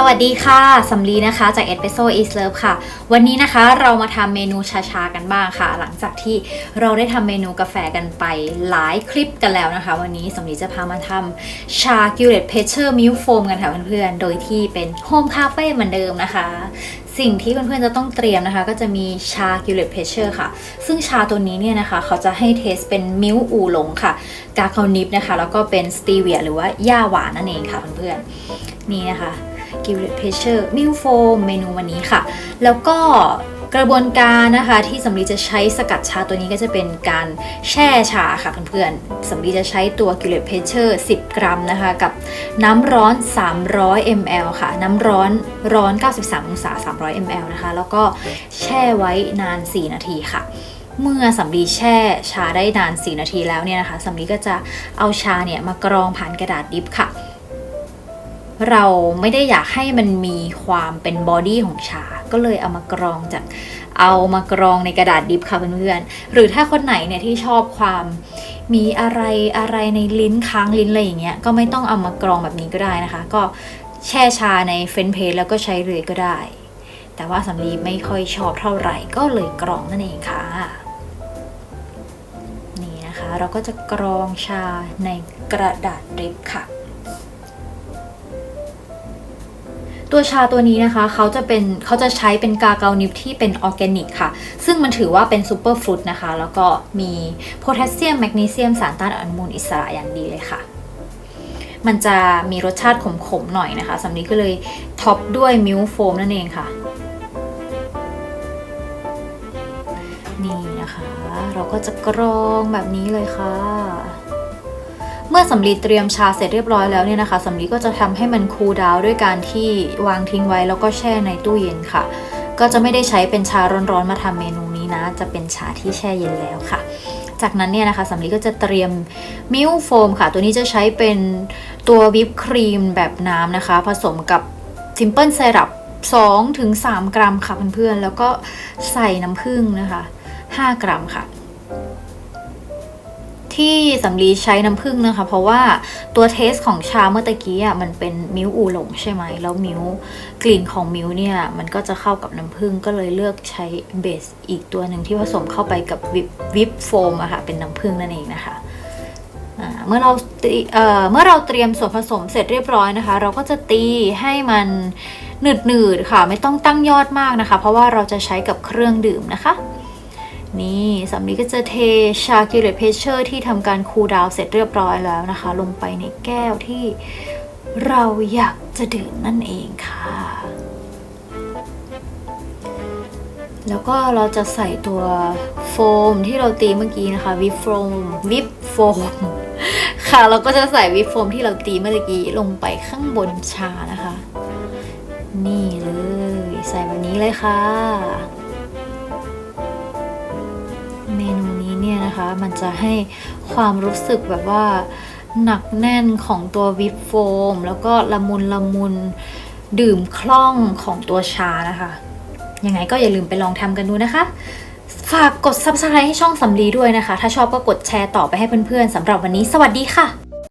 สวัสดีค่ะสำลีนะคะจาก Espresso is Love ค่ะ วันนี้นะคะเรามาทำเมนูชาๆกันบ้างค่ะ หลังจากที่เราได้ทำเมนูกาแฟกันไปหลายคลิปกันแล้วนะคะ วันนี้สำลีจะพามาทำชา g u l e t p e c h e r Milk Foam กันค่ะเพื่อนๆ โดยที่เป็นโฮมคาเฟ่เหมือนเดิมนะคะ สิ่งที่เพื่อนๆจะต้องเตรียมนะคะ ก็จะมีชา g u l e t p e c h e r ค่ะ ซึ่งชาตัวนี้เนี่ยนะคะ เขาจะให้เทสเป็นมิลอูหลงค่ะ กาคานิปนะคะ แล้วก็เป็นสตีเวียหรือว่าย่าหวานนั่นเองค่ะเพื่อนๆนี่นะคะ g i l d p r e s s u r e Milk Foam เมนูวันนี้ค่ะ แล้วก็กระบวนการนะคะที่สำลีจะใช้สกัดชาตัวนี้ก็จะเป็นการแช่ชาค่ะเพื่อนๆสำลีจะใช้ตัว g i l d p r e s s u r e 10 กรัมนะคะกับน้ำร้อน 300 ml ค่ะ น้ำร้อนร้อน 93 องศา 300 ml นะคะ แล้วก็แช่ไว้นาน 4 นาทีค่ะ เมื่อสำลีแช่ชาได้นาน 4 นาทีแล้วเนี่ยนะคะสำลีก็จะเอาชาเนี่ยมากรองผ่านกระดาษดิฟค่ะ เราไม่ได้อยากให้มันมีความเป็นบอดี้ของชา ก็เลยเอามากรองจากเอามากรองในกระดาษดิบค่ะเพื่อนๆ หรือถ้าคนไหนเนี่ยที่ชอบความมีอะไรอะไรในลิ้นค้างลิ้นอะไรอย่างเงี้ย ก็ไม่ต้องเอามากรองแบบนี้ก็ได้นะคะ ก็แช่ชาในเฟนเพจแล้วก็ใช้เลยก็ได้ แต่ว่าสำลีไม่ค่อยชอบเท่าไหร่ ก็เลยกรองนั่นเองค่ะ นี่นะคะเราก็จะกรองชาในกระดาษดริปค่ะ ตัวชาตัวนี้นะคะเขาจะเป็นเขาจะใช้เป็นกาเกานิฟที่เป็นออร์แกนิกค่ะ ซึ่งมันถือว่าเป็นซูเปอร์ฟรุตนะคะ แล้วก็มีโพแทสเซียมแมกนีเซียมสารต้านอนุมูลอิสระอย่างดีเลยค่ะ มันจะมีรสชาติขมๆหน่อยนะคะสำลีก็เลยท็อปด้วยมิลค์โฟมนั่นเองค่ะนี่นะคะ เราก็จะกรองแบบนี้เลยค่ะ เมื่อสำลีเตรียมชาเสร็จเรียบร้อยแล้วเนี่ยนะคะสำลีก็จะทำให้มันคูลดาวด้วยการที่วางทิ้งไว้แล้วก็แช่ในตู้เย็นค่ะ ก็จะไม่ได้ใช้เป็นชาร้อนๆมาทำเมนูนี้นะ จะเป็นชาที่แช่เย็นแล้วค่ะ จากนั้นเนี่ยนะคะสำลีก็จะเตรียมมิลค์โฟมค่ะ ตัวนี้จะใช้เป็นตัววิปครีมแบบน้ำนะคะ ผสมกับซิมเพิลไซรัป2ถึง3กรัมค่ะเพื่อนๆ แล้วก็ใส่น้ำผึ้งนะคะ 5 กรัมค่ะ ที่สำลีใช้น้ำผึ้งนะคะ เพราะว่าตัวเทสของชาเมื่อตะกี้อะมันเป็นมิลอูหลงใช่ไหมแล้วมิลกลิ่นของมิลเนี่ยมันก็จะเข้ากับน้ำผึ้งก็เลยเลือกใช้เบสอีกตัวหนึ่งที่ผสมเข้าไปกับวิปวิปโฟมอะค่ะเป็นน้ำผึ้งนั่นเองนะคะเมื่อเราเเมื่อเราเตรียมส่วนผสมเสร็จเรียบร้อยนะคะ เราก็จะตีให้มันหนืดๆค่ะ ไม่ต้องตั้งยอดมากนะคะ เพราะว่าเราจะใช้กับเครื่องดื่มนะคะ นี่สำลีก็จะเทชาคิเลตเพเชอร์ที่ทำการคูลดาวน์เสร็จเรียบร้อยแล้วนะคะ ลงไปในแก้วที่เราอยากจะดื่มนั่นเองค่ะ แล้วก็เราจะใส่ตัวโฟมที่เราตีเมื่อกี้นะคะ วิปโฟมวิปโฟมค่ะ เราก็จะใส่วิปโฟมที่เราตีเมื่อกี้ลงไปข้างบนชานะคะ นี่เลย ใส่แบบนี้เลยค่ะ เมนูนี้เนี่ยนะคะ มันจะให้ความรู้สึกแบบว่าหนักแน่นของตัววิปโฟม แล้วก็ละมุนละมุนดื่มคล่องของตัวชานะคะ ยังไงก็อย่าลืมไปลองทำกันดูนะคะ ฝากกด subscribe ให้ช่องสำลีด้วยนะคะ ถ้าชอบก็กดแชร์ต่อไปให้เพื่อนๆสำหรับวันนี้ สวัสดีค่ะ